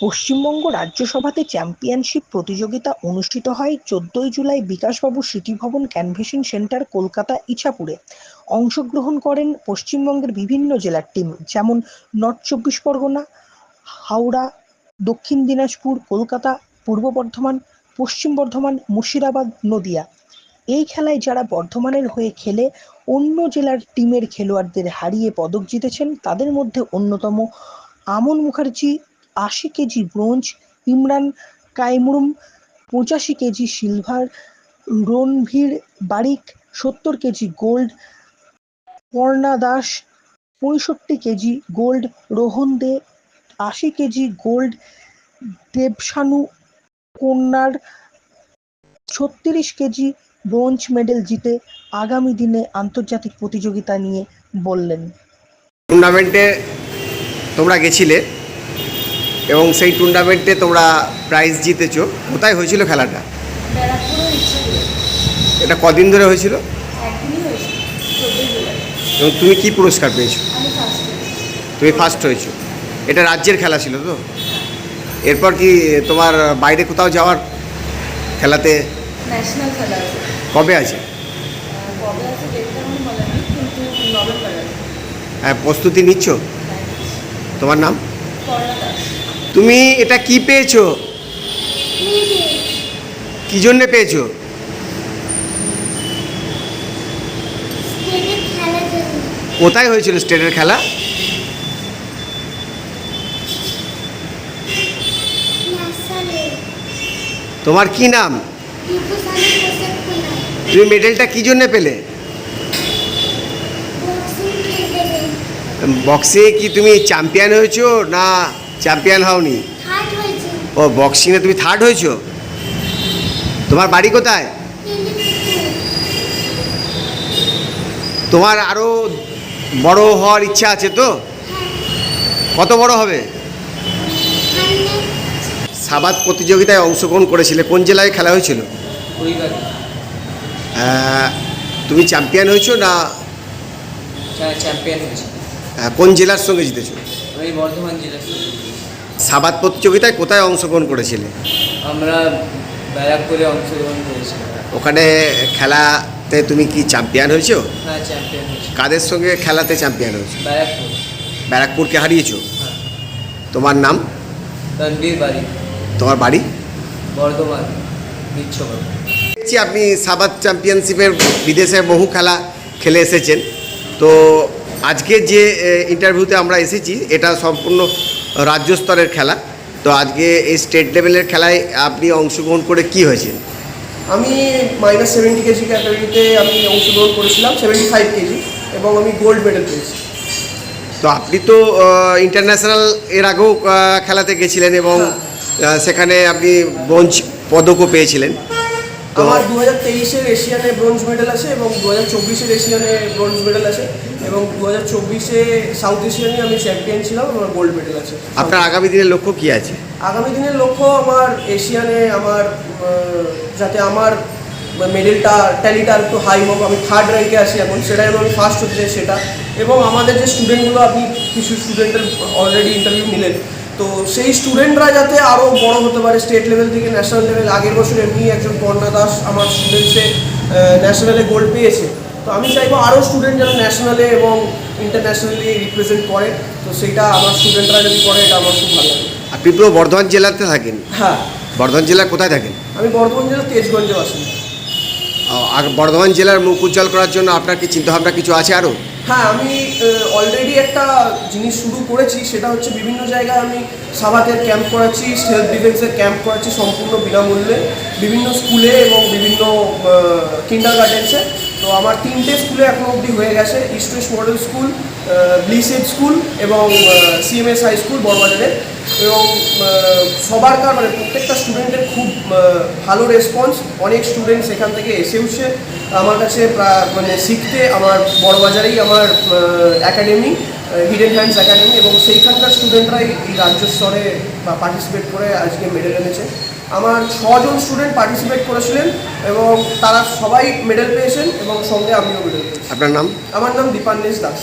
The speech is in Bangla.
পশ্চিমবঙ্গ রাজ্যসভাতে চ্যাম্পিয়নশিপ প্রতিযোগিতা অনুষ্ঠিত হয় চোদ্দই জুলাই বিকাশবাবু স্মৃতি ভবন ক্যানভেসিং সেন্টার, কলকাতা, ইছাপুরে। অংশগ্রহণ করেন পশ্চিমবঙ্গের বিভিন্ন জেলার টিম যেমন নর্থ চব্বিশ পরগনা, হাওড়া, দক্ষিণ দিনাজপুর, কলকাতা, পূর্ব বর্ধমান, পশ্চিম বর্ধমান, মুর্শিদাবাদ, নদিয়া। এই খেলায় যারা বর্ধমানের হয়ে খেলে, অন্য জেলার টিমের খেলোয়াড়দের হারিয়ে পদক জিতেছেন তাদের মধ্যে অন্যতম আমন মুখার্জি আশি কেজি ব্রোঞ্জ, ইমরান কাইমরুম, পঁচাশি কেজি সিলভার, রণভীর বারিক, সত্তর কেজি গোল্ড, পর্ণা দাস, পঁয়ষট্টি কেজি গোল্ড, রোহন দে, আশি কেজি গোল্ড দেবশানু কন্যার ছত্রিশ কেজি ব্রোঞ্জ মেডেল জিতে আগামী দিনে আন্তর্জাতিক প্রতিযোগিতা নিয়ে বললেন। টুর্নামেন্টে তোমরা গেছিলে। এবং সেই টুর্নামেন্টে তোমরা প্রাইজ জিতেছো। কোথায় হয়েছিল খেলাটা? এটা কদিন ধরে হয়েছিল? এবং তুমি কি পুরস্কার পেয়েছ? তুমি ফার্স্ট হয়েছো। এটা রাজ্যের খেলা ছিল তো? এরপর কি তোমার বাইরে কোথাও যাওয়ার খেলাতে কবে আছে? হ্যাঁ প্রস্তুতি নিচ্ছ। তোমার নাম? তুমি এটা কি পেয়েছ? কি জন্য পেয়েছ? কোথায় হয়েছিল স্টেটের খেলা? তোমার কি নাম? তুমি মেডেলটা কি জন্য পেলে? বক্সে কি তুমি চ্যাম্পিয়ন হয়েছো না চ্যাম্পিয়ন হওনি? ও বক্সিংয়ে তুমি থার্ড হয়েছো? তোমার বাড়ি কোথায়? তোমার আরও বড় হওয়ার ইচ্ছা আছে তো? কত বড় হবে? সাবাদ প্রতিযোগিতায় অংশগ্রহণ করেছিলে কোন জেলায় খেলা হয়েছিল? তুমি চ্যাম্পিয়ন হয়েছো না চ্যাম্পিয়ন হয়েছে। কোন জেলার সঙ্গে জিতেছো? আমি বর্ধমান জেলার প্রতিযোগিতায় কোথায় অংশগ্রহণ করেছিলে? আমরা ব্যারাকপুরে অংশগ্রহণ করেছি ওখানে খেলাতে তুমি কি চ্যাম্পিয়ন হয়েছো? হ্যাঁ চ্যাম্পিয়ন হয়েছি। কাদের সঙ্গে খেলাতে চ্যাম্পিয়ন হয়েছো? ব্যারাকপুর। ব্যারাকপুরকে হারিয়েছো? হ্যাঁ। তোমার নাম? রণবীর বাড়ি। তোমার বাড়ি? বর্ধমান বিচ্ছগড় দেখছি আপনি সাবাদ চ্যাম্পিয়নশিপের বিদেশে বহু খেলা খেলে এসেছেন। তো আজকে যে ইন্টারভিউতে আমরা এসেছি এটা সম্পূর্ণ রাজ্য স্তরের খেলা। তো আজকে এই স্টেট লেভেলের খেলায় আপনি অংশগ্রহণ করে কি হয়েছে আমি মাইনাস সেভেন্টি কেজি ক্যাটাগরিতে আমি অংশগ্রহণ করেছিলাম সেভেন্টি ফাইভ কেজি এবং আমি গোল্ড মেডেল পেয়েছি। তো আপনি তো ইন্টারন্যাশনাল এর আগেও খেলাতে গেছিলেন এবং সেখানে আপনি ব্রোঞ্জ পদকও পেয়েছিলেন। আমার দু হাজার তেইশের এশিয়ানে ব্রোঞ্জ মেডেল আছে এবং দু হাজার চব্বিশের এশিয়ানে ব্রোঞ্জ মেডেল আছে এবং দু হাজার চব্বিশে সাউথ এশিয়ানে আমি চ্যাম্পিয়ন ছিলাম আমার গোল্ড মেডেল আছে। আপনার আগামী দিনের লক্ষ্য কি আছে? আগামী দিনের লক্ষ্য আমার এশিয়ানে আমার যাতে আমার মেডেলটা ট্যালিটা একটু হাই হোক আমি থার্ড র্যাঙ্কে আসি এখন সেটাই আমি ফার্স্ট হতে চাই সেটা। এবং আমাদের যে স্টুডেন্টগুলো আপনি কিছু স্টুডেন্টের অলরেডি ইন্টারভিউ নিলেন তো সেই স্টুডেন্টরা যাতে আরও বড় হতে পারে স্টেট লেভেল থেকে ন্যাশনাল লেভেল আগের বছর এমনি একজন কর্ণা দাস আমার স্টুডেন্টসে ন্যাশনালে গোল্ড পেয়েছে। তো আমি চাইব আরও স্টুডেন্ট যেন ন্যাশনালে এবং ইন্টারন্যাশনালি রিপ্রেজেন্ট করে। তো সেটা আমার স্টুডেন্টরা যদি করে এটা আমার খুব ভালো লাগে। আপনি পুরো বর্ধমান জেলাতে থাকেন? হ্যাঁ। বর্ধমান জেলার কোথায় থাকেন? আমি বর্ধমান জেলার তেজগঞ্জে বাসিন্দা আর বর্ধমান জেলার মুখ উজ্জ্বল করার জন্য আপনার কি চিন্তাভাবনা কিছু আছে আরও হ্যাঁ আমি অলরেডি একটা জিনিস শুরু করেছি, সেটা হচ্ছে বিভিন্ন জায়গায় আমি সাবাতের ক্যাম্প করাচ্ছি সেলফ ডিফেন্সের ক্যাম্প করাচ্ছি সম্পূর্ণ বিনামূল্যে। বিভিন্ন স্কুলে এবং বিভিন্ন কিন্ডার গার্ডেন্সে তো আমার তিনটে স্কুলে এখনও অবধি হয়ে গেছে east west model school blessed school এবং সিএমএস হাই স্কুল বড়বাজারে। এবং আহ, সবারকার মানে প্রত্যেকটা স্টুডেন্টের খুব ভালো রেসপন্স। অনেক স্টুডেন্ট সেখান থেকে এসে উঠছে। আমার কাছে মানে শিখতে আমার বড়বাজারেই আমার একাডেমি হিডেন হ্যান্ডস একাডেমি এবং সেইখানকার স্টুডেন্টরাই এই রাজ্য স্তরে পার্টিসিপেট করে আজকে মেডেল এনেছে। আমার ছজন স্টুডেন্ট পার্টিসিপেট করেছিলেন এবং তারা সবাই মেডেল পেয়েছেন। এবং সঙ্গে আমিও মেডেল আপনার নাম? আমার নাম দীপান্বেশ দাস।